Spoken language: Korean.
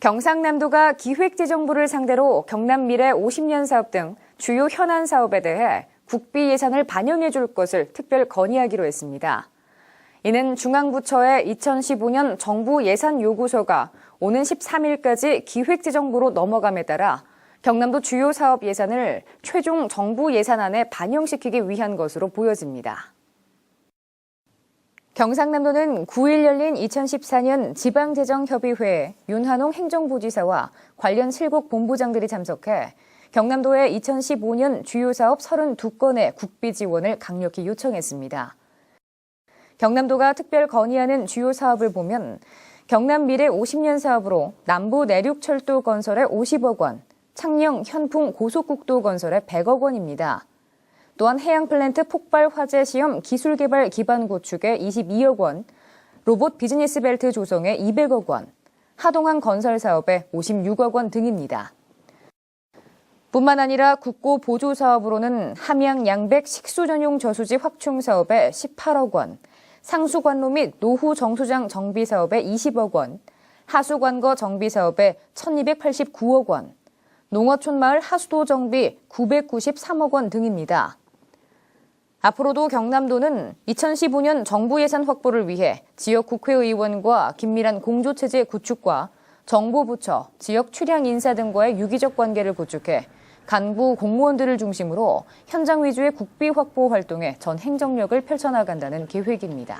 경상남도가 기획재정부를 상대로 경남 미래 50년 사업 등 주요 현안 사업에 대해 국비 예산을 반영해 줄 것을 특별 건의하기로 했습니다. 이는 중앙부처의 2015년 정부 예산 요구서가 오는 13일까지 기획재정부로 넘어감에 따라 경남도 주요 사업 예산을 최종 정부 예산안에 반영시키기 위한 것으로 보여집니다. 경상남도는 9일 열린 2014년 지방재정협의회에 윤한홍 행정부지사와 관련 7곡 본부장들이 참석해 경남도의 2015년 주요 사업 32건의 국비 지원을 강력히 요청했습니다. 경남도가 특별 건의하는 주요 사업을 보면 경남 미래 50년 사업으로 남부 내륙철도 건설에 50억 원, 창녕 현풍 고속국도 건설에 100억 원입니다. 또한 해양 플랜트 폭발 화재 시험 기술 개발 기반 구축에 22억 원, 로봇 비즈니스 벨트 조성에 200억 원, 하동항 건설 사업에 56억 원 등입니다. 뿐만 아니라 국고 보조 사업으로는 함양 양백 식수 전용 저수지 확충 사업에 18억 원, 상수관로 및 노후 정수장 정비 사업에 20억 원, 하수관거 정비 사업에 1289억 원, 농어촌 마을 하수도 정비 993억 원 등입니다. 앞으로도 경남도는 2015년 정부 예산 확보를 위해 지역 국회의원과 긴밀한 공조체제 구축과 정부 부처, 지역 출향 인사 등과의 유기적 관계를 구축해 간부 공무원들을 중심으로 현장 위주의 국비 확보 활동에 전 행정력을 펼쳐나간다는 계획입니다.